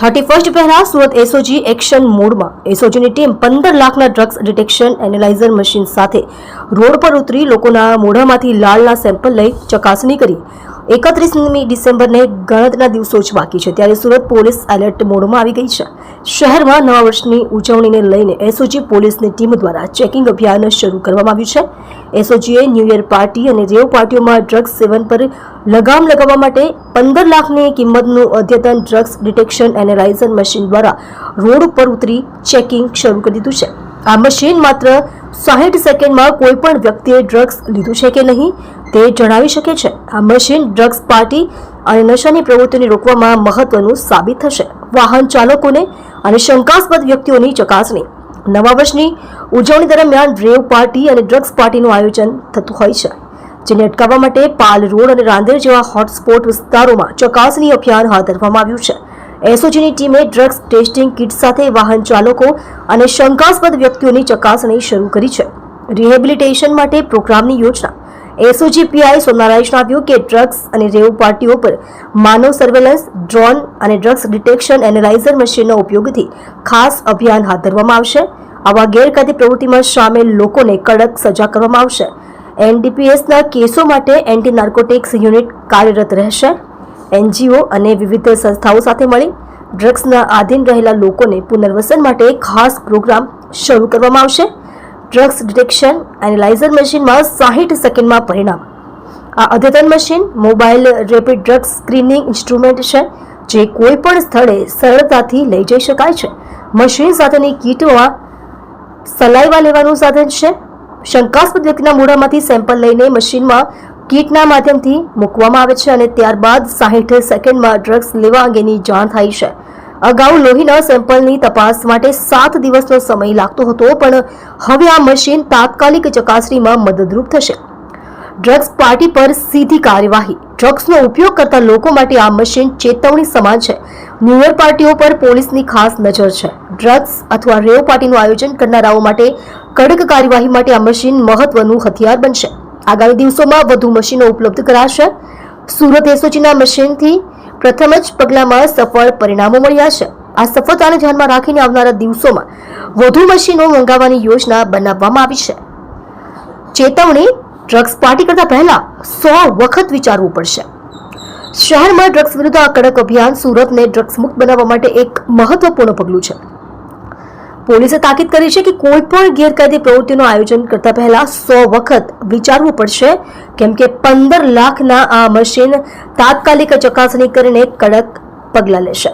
Thirty first પહેલા Surat SOG action મોડમાં એસઓજીની team પંદર લાખના ડ્રગ્સ ડિટેક્શન એનાલાઇઝર મશીન સાથે રોડ પર ઉતરી લોકોના મોઢામાંથી લાળના સેમ્પલ લઈ ચકાસણી કરી. એકત્રીસમી ડિસેમ્બરને ગણતરીના દિવસો જ બાકી છે. ત્યારે સુરત પોલીસ એલર્ટ મોડમાં આવી ગઈ છે. શહેરમાં નવા વર્ષની ઉજવણીને લઈને એસઓજી પોલીસની ટીમ દ્વારા ચેકિંગ અભિયાન શરૂ કરવામાં આવ્યું છે. એસઓજીએ ન્યૂ યર પાર્ટી અને રેવ પાર્ટીઓમાં ડ્રગ્સ સેવન પર લગામ લગાવવા માટે પંદર લાખની કિંમતનું અદ્યતન ડ્રગ્સ ડિટેક્શન એનાલાઇઝર મશીન દ્વારા રોડ ઉપર ઉતરી ચેકિંગ શરૂ કરી દીધું છે. આ મશીન માત્ર સાહીઠ સેકન્ડમાં કોઈ પણ વ્યક્તિએ ડ્રગ્સ લીધું છે કે નહીં તે જણાવી શકે છે. આ મશીન ડ્રગ્સ પાર્ટી અને નશાની પ્રવૃત્તિને રોકવામાં મહત્વનું સાબિત થશે. વાહન ચાલકોને અને શંકાસ્પદ વ્યક્તિઓની ચકાસણી. નવા વર્ષની ઉજવણી દરમિયાન રેવ પાર્ટી અને ડ્રગ્સ પાર્ટીનું આયોજન થતું હોય છે, જેને અટકાવવા માટે પાલ રોડ અને રાંદેર જેવા હોટસ્પોટ વિસ્તારોમાં ચકાસણી અભિયાન હાથ ધરવામાં આવ્યું છે. એસઓજીની ટીમે ડ્રગ્સ ટેસ્ટિંગ કિટ સાથે વાહન ચાલકો અને શંકાસ્પદ વ્યક્તિઓની ચકાસણી શરૂ કરી છે. રિહેબિલિટેશન માટે પ્રોગ્રામની યોજના. એસઓજી પીઆઈ સોમનારાય જણાવ્યું કે ડ્રગ્સ અને રેવ પાર્ટીઓ પર માનવ સર્વેલન્સ, ડ્રોન અને ડ્રગ્સ ડિટેક્શન એનાલાઇઝર મશીનના ઉપયોગથી ખાસ અભિયાન હાથ ધરવામાં આવશે. આવા ગેરકાયદે પ્રવૃત્તિમાં સામેલ લોકોને કડક સજા કરવામાં આવશે. એનડીપીએસના કેસો માટે એન્ટી નાર્કોટિક્સ યુનિટ કાર્યરત રહેશે. એનજીઓ અને વિવિધ સંસ્થાઓ સાથે મળી ડ્રગ્સના આધીન રહેલા લોકોને પુનર્વસન માટે ખાસ પ્રોગ્રામ શરૂ કરવામાં આવશે. ડ્રગ્સ ડિટેક્શન એનાલાઇઝર મશીનમાં સાહીઠ સેકન્ડમાં પરિણામ. આ અદ્યતન machine mobile rapid drugs screening instrument છે, જે કોઈ પણ સ્થળે સરળતાથી લઈ જઈ શકાય છે. મશીન સાથેની કીટમાં સલાઈવા લેવાનું સાધન છે. શંકાસ્પદ વ્યક્તિના મોઢામાંથી સેમ્પલ લઈને મશીનમાં કીટના માધ્યમથી મૂકવામાં આવે છે અને ત્યારબાદ સાહીઠ સેકન્ડમાં ડ્રગ્સ લેવા અંગેની જાણ થાય છે. અગાઉ લોહીના સેમ્પલની તપાસ માટે સાત દિવસનો સમય લાગતો હતો, પણ હવે આ મશીન તાત્કાલિક ચકાસણીમાં મદદરૂપ થશે. ડ્રગ્સ પાર્ટી પર સીધી કાર્યવાહી. ડ્રગ્સનો ઉપયોગ કરતા લોકો માટે આ મશીન ચેતવણી સમાન છે. ન્યૂ યર પાર્ટીઓ પર પોલીસની ખાસ નજર છે. ડ્રગ્સ અથવા રેવ પાર્ટીનું આયોજન કરનારાઓ માટે કડક કાર્યવાહી માટે આ મશીન મહત્વનું હથિયાર બનશે. આગામી દિવસોમાં વધુ મશીનો ઉપલબ્ધ કરાશે. સુરત એસઓજીના મશીનથી પ્રથમ જ પગલામાં સફળ પરિણામો મળ્યા છે. આ સફળતાને ધ્યાનમાં રાખીને આવનારા દિવસોમાં વધુ મશીનો મંગાવવાની યોજના બનાવવામાં આવી છે. ચેતવણી ડ્રગ્સ પાર્ટી કરતા પહેલા સો વખત વિચારવું પડશે. શહેરમાં ડ્રગ્સ વિરુદ્ધ આ કડક અભિયાન સુરતને ડ્રગ્સ મુક્ત બનાવવા માટે એક મહત્વપૂર્ણ પગલું છે. પોલીસે તાકીદ કરી છે કે કોઈ પણ ગેરકાયદે પ્રવૃત્તિનું આયોજન કરતા પહેલા સો વખત વિચારવું પડશે, કેમ કે પંદર લાખના આ મશીન તાત્કાલિક ચકાસણી કરીને કડક પગલાં લેશે.